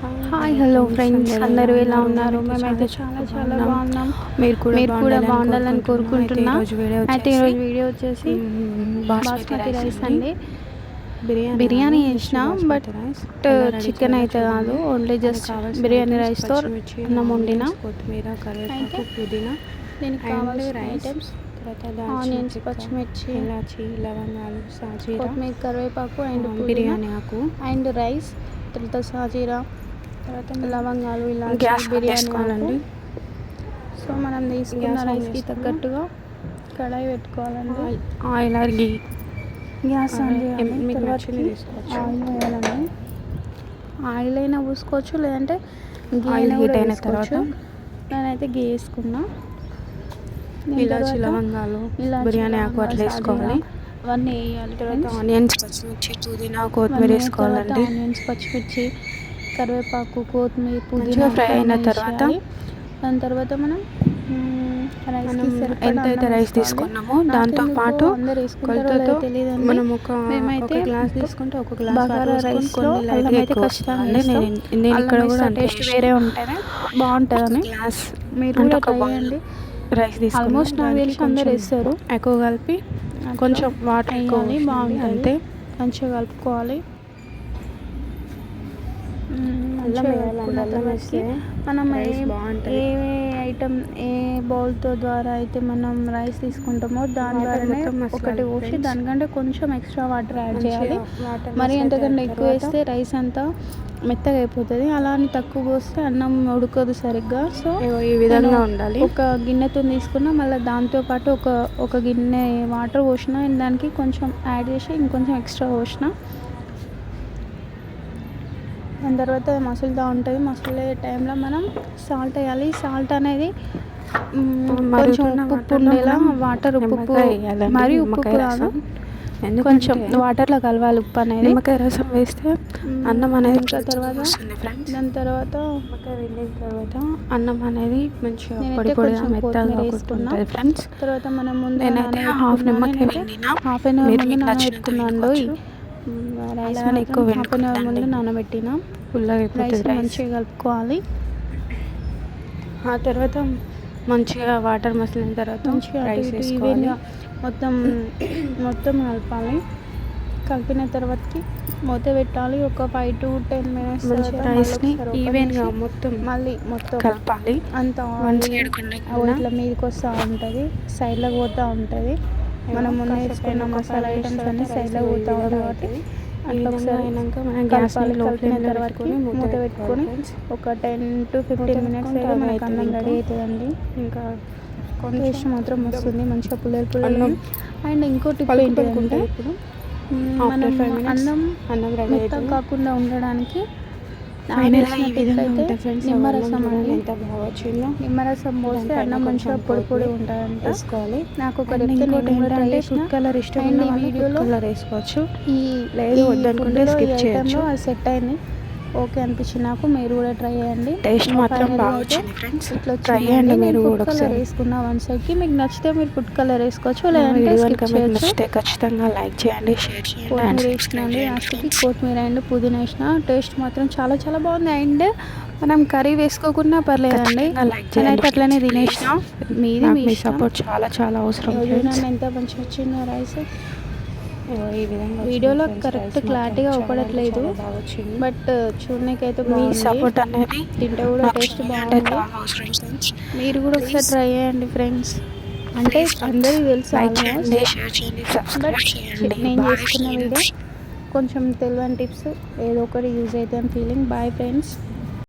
Hi hello friends అందరూ ఎలా ఉన్నారు? మేమైతే చాలా చాలా బాగున్నాం. మీరు కూడా మీరు కూడా బాగుండాలని కోరుకుంటున్నా. అయితే ఈరోజు వీడియో వచ్చేసి బాస్మతి రైస్ అండి. బిర్యానీ చేసిన బట్ చికెన్ అయితే కాదు ఓన్లీ జస్ట్ బిర్యానీ రైస్తో అన్నం వండిన. కొత్తిమీర కరివేపాకు పుదీనా దీనికి కావాల్సిన ఐటమ్స్ ఆనియన్స్ పచ్చిమిర్చి ఇలాచి లవంగాలు సాజీరా కొత్తిమీర కరివేపాకు అండ్ బిర్యానీ బిర్యానీ ఆకు. అండ్ రైస్ తర్వాత సాజీరా తర్వాత లవంగాలు ఇలా గ్యాస్ బిర్యానీ. సో మనం తీసుకున్న రైస్కి. తగ్గట్టుగా కడాయి పెట్టుకోవాలండి ఆయిల్ ఆర్ గీ గ్యాస్ మీకు నచ్చింది తీసుకోవచ్చు. ఆయిల్ వేయాలండి ఆయిల్ అయినా పూసుకోవచ్చు లేదంటే గీ ఆయిల్ హీట్ అయిన తర్వాత నేనైతే గీ వేసుకున్నా ఇలాచి లవంగాలు బిర్యానీ ఆకు అట్లా వేసుకోవాలి అవన్నీ వేయాలి తర్వాత. ఆనియన్స్ పచ్చిమిర్చి పుదీనా కొత్తిమీర వేసుకోవాలండి ఆనియన్స్ పచ్చిమిర్చి కరివేపాకు కొత్తిమీర పుదీనా ఫ్రై అయిన తర్వాత. దాని తర్వాత మనం మనం ఎంతైతే రైస్. తీసుకున్నామో దాంతో పాటు కొలతతో. మనం ఒక గ్లాస్ తీసుకుంటే ఒక గ్లాస్ రైస్లో కొన్ని లైట్గా ఎక్కువ. నేను నేను ఇక్కడ కూడా టేస్ట్. వేరే ఉంటేనే బాగుంటుందని గ్లాస్ మీరు కూడా ఒక చేయండి రైస్ తీసుకుని ఆల్మోస్ట్ నాకు తెలిసి అందరు వేస్తారు ఎక్కువ కలిపి కొంచెం వాటర్ వేయాలి. బాగుంటుంది. అంతే మంచిగా కలుపుకోవాలి అల్లం అల్లం వేస్తే మనం ఏ ఐటమ్ ఏ బౌల్తో ద్వారా అయితే మనం రైస్ తీసుకుంటామో దాని ద్వారానే ఒకటి పోసి. దానికంటే కొంచెం ఎక్స్ట్రా వాటర్ యాడ్ చేయాలి. మరి ఎంతకంటే ఎక్కువ వేస్తే రైస్ అంతా మెత్తగా అయిపోతుంది. అలా అని తక్కువ పోస్తే అన్నం ఉడకదు సరిగ్గా. సో ఈ విధంగా ఉండాలి. ఒక గిన్నెతో తీసుకున్నా మళ్ళీ దాంతో పాటు ఒక ఒక గిన్నె వాటర్ పోసిన దానికి కొంచెం యాడ్ చేసి ఇంకొంచెం ఎక్స్ట్రా పోసిన దాని తర్వాత మసులుతూ ఉంటుంది. మసులే టైంలో మనం సాల్ట్ వేయాలి. సాల్ట్ అనేది కొంచెం ఉప్పు ఉండేలా వాటర్ ఉప్పు మరి ఉప్పు కాదు. కొంచెం వాటర్లో కలవాలి ఉప్పు అనేది. నిమ్మకాయ రసం వేస్తే అన్నం అనేది ఇంకా తర్వాత దాని తర్వాత నిమ్మకాయ వెళ్ళిన తర్వాత అన్నం అనేది మంచిగా పొడి పొడిగా మెత్తగా కొత్తిమీర వేసుకున్నా. ఉంటుంది ఫ్రెండ్స్ తర్వాత మనం ముందు నేనైతే హాఫ్ నిమ్మకాయ హాఫ్ అన్ అవర్ ముందు నానబెట్టుకున్నాను. రైస్ అలానే ఎక్కువ హాఫ్ అన్ అవర్ ముందు. నానబెట్టిన. రైస్ మంచిగా కలుపుకోవాలి. ఆ తర్వాత మంచిగా వాటర్ మసిలిన తర్వాత మంచిగా రైస్ వేసుకోవాలి. మొత్తం మొత్తం కలపాలి. కలిపిన తర్వాతకి మూత పెట్టాలి. ఒక ఫైవ్ టు టెన్ మినిట్స్ రైస్ని ఈవెన్గా మొత్తం మళ్ళీ మొత్తం కలపాలి. అంత ఇట్లా మీదకి వస్తూ ఉంటుంది. సైడ్లోకి పోతూ ఉంటుంది. మనం ముందు వేసుకున్న మసాలా ఐటమ్స్ అన్ని సైడ్లో పోతూ కాబట్టి అట్లా ఒకసారి అయినాక మనం కలిపిన తర్వాత పెట్టుకొని మూత పెట్టుకొని ఒక టెన్ టు ఫిఫ్టీన్ మినిట్స్ అయితే మనకు అన్నం రెడీ అవుతుందండి. ఇంకా టేస్ట్ మాత్రం వస్తుంది. మంచిగా పుల్లలు పుల్లలు అండ్ ఇంకో టిప్ పలుకు ఏంటంటే మనం అన్నం అన్నం అవుతుంది కాకుండా ఉండడానికి నిమ్మరసం అండి ఎంత బాగా వచ్చిందో నిమ్మరసం పోస్తే అన్నం మంచిగా పొడి పొడి వేసుకోవాలి. నాకు ఒక ఏంటంటే ఫుడ్ కలర్ ఇష్టం వీడియోలో కలర్ వేసుకోవచ్చు. ఈ లేదు వద్దనుకుంటే ఈ చేయొచ్చు. అది సెట్ అయింది. ఓకే అనిపించింది నాకు. మీరు కూడా ట్రై చేయండి. టేస్ట్ మాత్రం Finally బాగా అయితే వచ్చింది ఫ్రెండ్స్ ఇట్లా ట్రై. చేయండి మీరు కూడా కలర్ ఒకసారి. వేసుకున్నా వన్ సైడ్కి మీకు నచ్చితే మీరు ఫుడ్ కలర్ వేసుకోవచ్చు లేదంటే స్కిప్ నచ్చితే ఖచ్చితంగా లైక్ చేయండి షేర్ చేయండి అండ్ కొత్తిమీర వేసినండి లాస్ట్కి అండ్ పుదీనా వేసిన. టేస్ట్ మాత్రం చాలా చాలా బాగుంది. అండ్ మనం కర్రీ వేసుకోకుండా పర్లేదండి. నేనైతే అట్లనే. తినేసిన. మీది మీ సపోర్ట్ చాలా చాలా అవసరం ఎంత మంచిగా వచ్చిందో రైస్. ఈ విధంగా వీడియోలో మాత్రం క్లారిటీగా అవ్వడట్లేదు. బట్ చూడడానికి అయితే మీ బాగుంది. సపోర్ట్ అనేది తింటే కూడా టేస్ట్ బాగుంది. ఫ్రెండ్స్ మీరు కూడా ఒకసారి. ట్రై చేయండి ఫ్రెండ్స్ అంటే అందరికీ తెలుసు బట్ సబ్స్క్రైబ్ చేయండి నేను చేసుకున్న వీడియో. కొంచెం తెలియని టిప్స్ ఏదో ఒకటి యూజ్ అవుతుంది ఫీలింగ్ బాయ్ ఫ్రెండ్స్